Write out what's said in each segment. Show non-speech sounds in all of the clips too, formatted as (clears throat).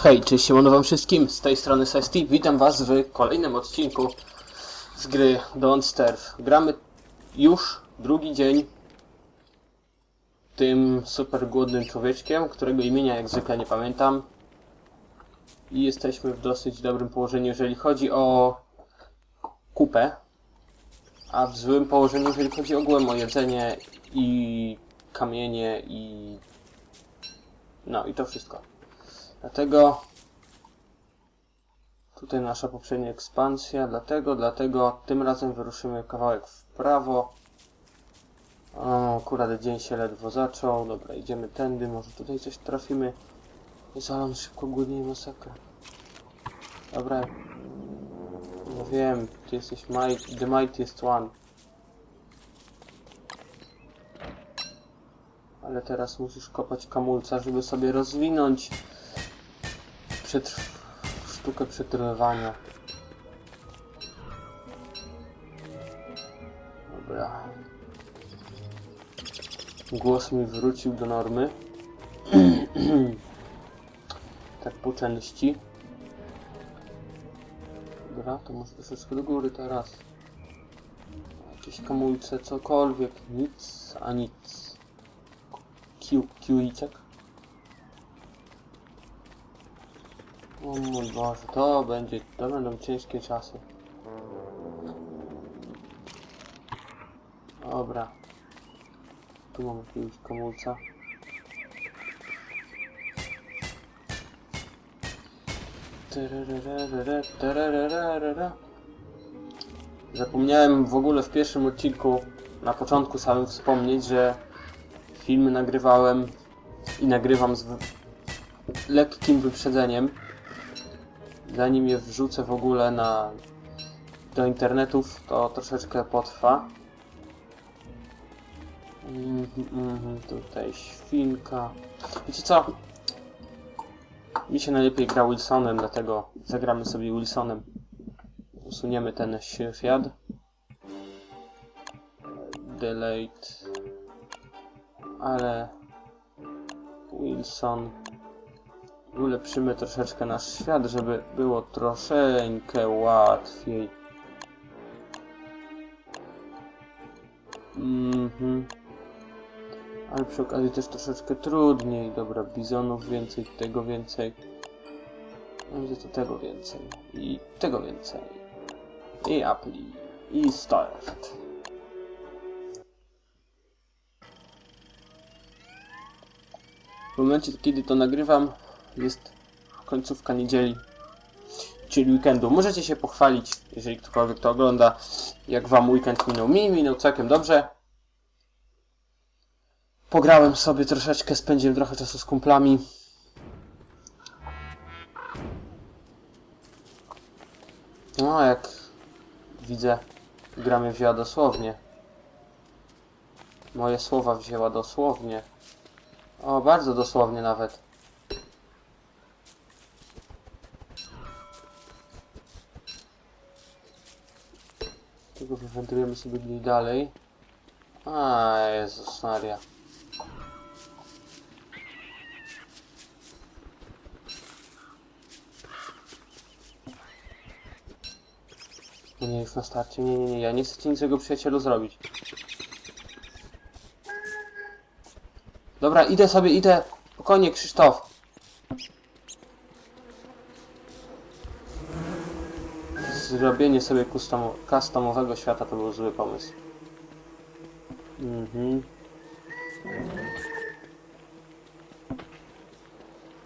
Hej, cześć, siemano wam wszystkim, z tej strony Sesti, witam was w kolejnym odcinku z gry Don't Starve. Gramy już drugi dzień tym super głodnym człowieczkiem, którego imienia jak zwykle nie pamiętam. I jesteśmy w dosyć dobrym położeniu, jeżeli chodzi o kupę, a w złym położeniu, jeżeli chodzi ogółem o jedzenie i kamienie i... No i to wszystko. Dlatego tutaj nasza poprzednia ekspansja, dlatego, dlatego tym razem wyruszymy kawałek w prawo. O, akurat dzień się ledwo zaczął. Dobra, idziemy tędy, może tutaj coś trafimy. Jest Alan szybko głodniej masakra. Dobra. No wiem, ty jesteś might, the mightiest one. Ale teraz musisz kopać kamulca, żeby sobie rozwinąć przetrw... sztukę przetrwania. Dobra. Głos mi wrócił do normy. (clears throat) tak po części. Dobra, to może troszeczkę do góry teraz. Jakieś kamulce, cokolwiek. Nic, a nic. Kiu, kiuicek. O mój Boże, to będzie, to będą ciężkie czasy. Dobra. Tu mamy jakiegoś terererere. Zapomniałem w ogóle w pierwszym odcinku na początku samym wspomnieć, że filmy nagrywałem i nagrywam z lekkim wyprzedzeniem zanim je wrzucę w ogóle na do internetów, to troszeczkę potrwa. Mhm, mhm, tutaj świnka. Wiecie co? Mi się najlepiej gra Wilsonem, dlatego zagramy sobie Wilsonem. Usuniemy ten świat. Delete. Ale Wilson ulepszymy troszeczkę nasz świat, żeby było troszeczkę łatwiej. Mhm. Ale przy okazji też troszeczkę trudniej. Dobra, bizonów więcej, tego więcej. Będzie to tego więcej. I tego więcej. I apli. I start. W momencie, kiedy to nagrywam, jest końcówka niedzieli, czyli weekendu. Możecie się pochwalić, jeżeli ktokolwiek to ogląda, jak wam weekend minął. Mi minął całkiem dobrze. Pograłem sobie troszeczkę, spędziłem trochę czasu z kumplami. No, jak widzę, gra mnie wzięła dosłownie. Moje słowa wzięła dosłownie. O, bardzo dosłownie nawet. Tego wywędrujemy sobie gdzieś dalej. A, Jezus Maria. Nie, nie, już na starcie. Nie, nie, nie, ja nie chcę ci niczego przyjacielu zrobić. Dobra, idę sobie, idę. Spokojnie, Krzysztof. Zrobienie sobie custom, customowego świata to był zły pomysł. Mhm.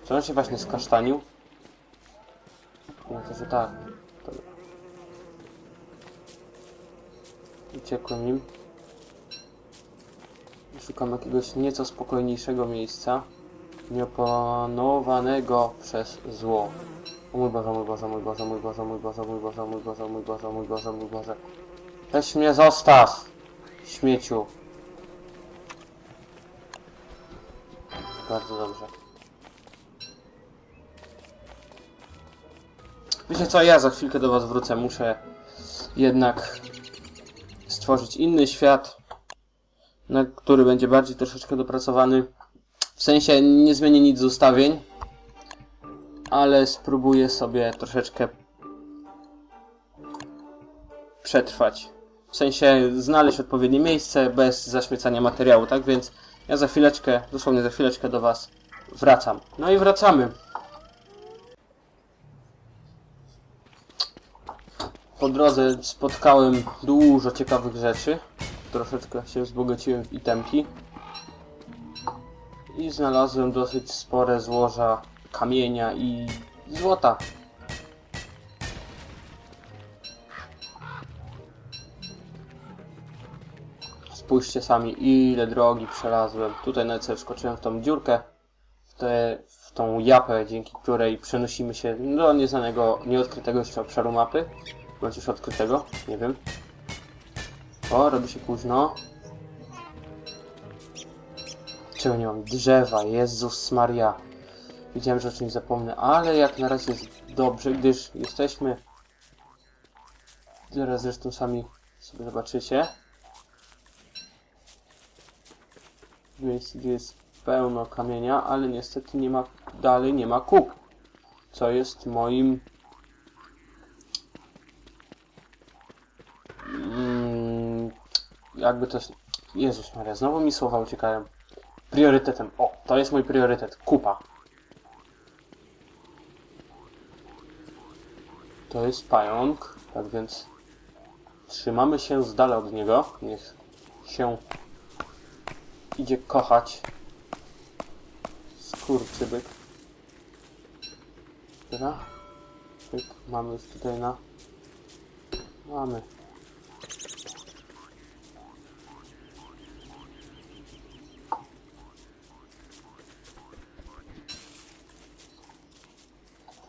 Czy on się właśnie skasztanił? No to, że tak. Dobra. Uciekłem nim. Szukam jakiegoś nieco spokojniejszego miejsca. Nieopanowanego przez zło. O mój Boże, mój Boże, mój Boże, mój Boże, mój Boże, mój Boże, mój Boże, mój Boże, mój Boże, mój Boże. Weź mnie zostaw! Śmieciu. Bardzo dobrze. Wiecie co, ja za chwilkę do was wrócę. Muszę jednak stworzyć inny świat, na który będzie bardziej troszeczkę dopracowany. W sensie nie zmienię nic z ustawień, ale spróbuję sobie troszeczkę przetrwać. W sensie znaleźć odpowiednie miejsce bez zaśmiecania materiału, tak więc ja za chwileczkę, dosłownie za chwileczkę do Was wracam. No i wracamy. Po drodze spotkałem dużo ciekawych rzeczy. Troszeczkę się wzbogaciłem w itemki. I znalazłem dosyć spore złoża kamienia i złota. Spójrzcie sami, ile drogi przelazłem. Tutaj nawet sobie wskoczyłem w tą dziurkę, w, te, w tą japę, dzięki której przenosimy się do nieznanego, nieodkrytego jeszcze obszaru mapy. Bądź już odkrytego, nie wiem. O, robi się późno. Czemu nie mam drzewa? Jezus Maria. Wiedziałem, że o czymś zapomnę, ale jak na razie jest dobrze, gdyż jesteśmy... Zaraz zresztą sami sobie zobaczycie. W miejscu, gdzie jest pełno kamienia, ale niestety nie ma, dalej nie ma kup. Co jest moim... Mm, jakby to... Jezus Maria, znowu mi słowa uciekają. Priorytetem. O, to jest mój priorytet. Kupa. To jest pająk, tak więc trzymamy się z dala od niego. Niech się idzie kochać. Skurczybyk. Dobra. Pyk, mamy już tutaj na... Mamy.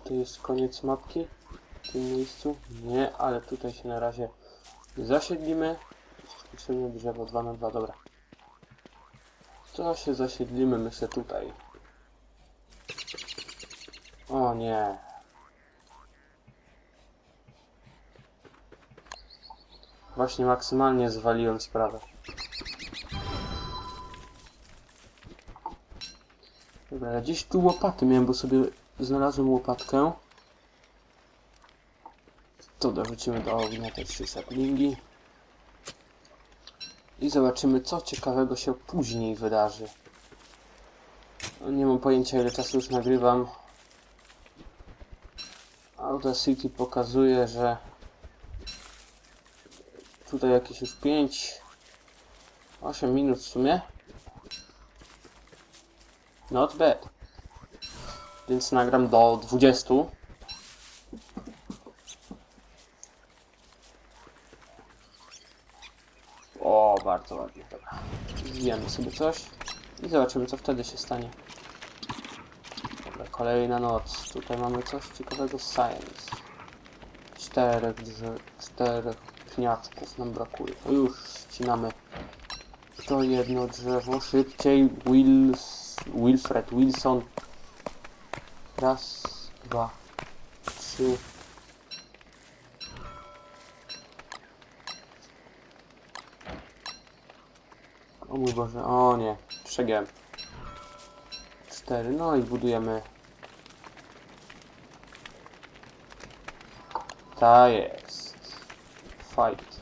To jest koniec mapki tym miejscu? Nie, ale tutaj się na razie zasiedlimy. Potrzebne drzewo 2 na 2 dobra. To się zasiedlimy, myślę, tutaj. O nie. Właśnie maksymalnie zwaliłem sprawę. Dobra, gdzieś tu łopaty miałem, bo sobie znalazłem łopatkę. To dorzucimy do ognia te trzy saplingi. I zobaczymy, co ciekawego się później wydarzy. No, nie mam pojęcia, ile czasu już nagrywam. Audacity pokazuje, że tutaj jakieś już 5 8 minut w sumie. Not bad. Więc nagram do 20. O, bardzo ładnie, dobra. Zwijamy sobie coś i zobaczymy, co wtedy się stanie. Dobra, kolejna noc. Tutaj mamy coś ciekawego z Science. Czterech czterech pniaczków nam brakuje. To już ścinamy to jedno drzewo. Szybciej, Wills, Wilfred Wilson. Raz, dwa, trzy. O mój Boże, o nie, przegiąłem. Cztery, no i budujemy. Ta jest. Fight.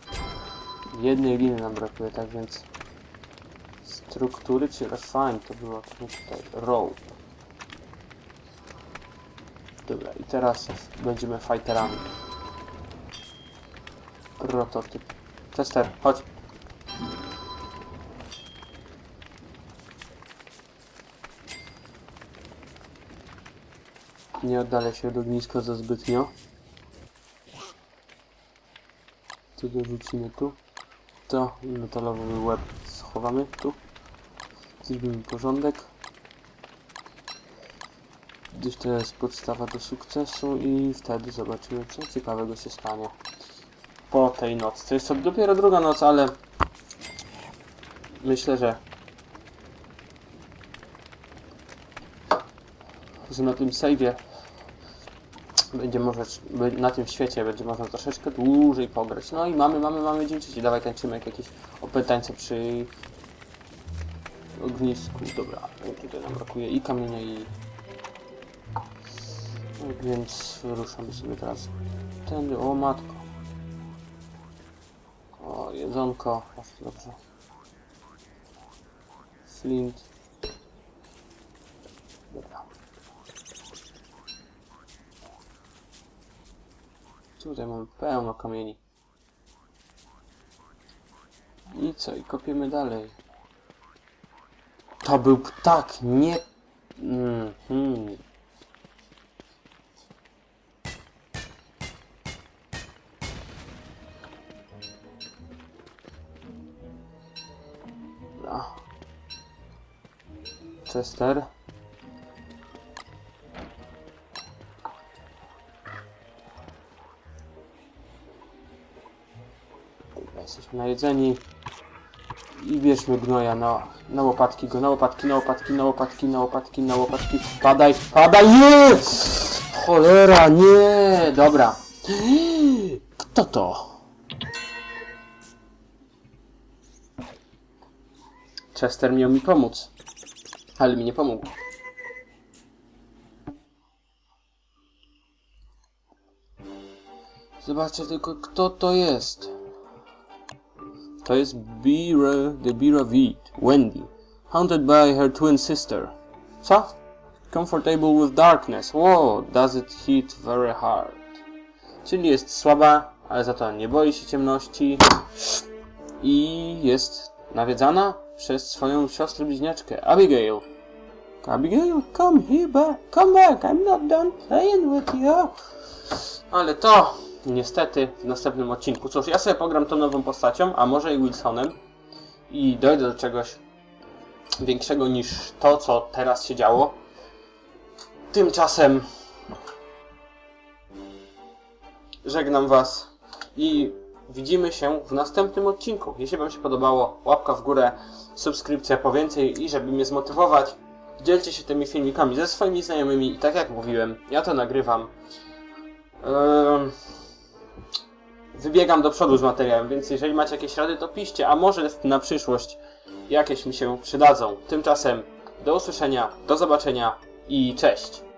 Jednej liny nam brakuje, tak więc struktury czy refine to było to tutaj. Row. Dobra, i teraz będziemy fighterami. Prototyp. Chester, chodź. Nie oddalę się od ogniska za zbytnio. To dorzucimy tu. To metalowy łeb schowamy tu. Zrobimy porządek. Gdyż to jest podstawa do sukcesu i wtedy zobaczymy co ciekawego się stanie po tej nocy. To jest to dopiero druga noc, ale myślę, że na tym save'ie będzie może, na tym świecie będzie można troszeczkę dłużej pograć. No i mamy, mamy, mamy dzień trzeci. Dawaj tańczymy jak jakieś opętańce przy ognisku. Dobra, tutaj nam brakuje i kamienia i Tak więc ruszamy sobie teraz tędy. O matko. O, jedzonko. Dobrze. Flint. Tutaj mamy pełno kamieni. I co? I kopiemy dalej. To był ptak, nie... Mm, hmm. Chester. Najedzeni. I bierzmy gnoja na, na łopatki go, na łopatki, na łopatki, na łopatki, na łopatki, na łopatki. Padaj, padaj, nie! Cholera, nie! Dobra. Kto to? Chester miał mi pomóc. Ale mi nie pomógł. Zobaczcie tylko, kto to jest. To jest Bira, the Bira Veed, Wendy, haunted by her twin sister. Co? Comfortable with darkness. Whoa, does it hit very hard. Czyli jest słaba, ale za to nie boi się ciemności i jest nawiedzana przez swoją siostrę bliźniaczkę, Abigail. Abigail, come here back, come back, I'm not done playing with you. Ale to niestety w następnym odcinku. Cóż, ja sobie pogram tą nową postacią, a może i Wilsonem i dojdę do czegoś większego niż to, co teraz się działo. Tymczasem żegnam Was i widzimy się w następnym odcinku. Jeśli Wam się podobało, łapka w górę, subskrypcja po więcej i żeby mnie zmotywować, dzielcie się tymi filmikami ze swoimi znajomymi i tak jak mówiłem, ja to nagrywam. Ehm, wybiegam do przodu z materiałem, więc jeżeli macie jakieś rady, to piszcie, a może na przyszłość jakieś mi się przydadzą. Tymczasem do usłyszenia, do zobaczenia i cześć!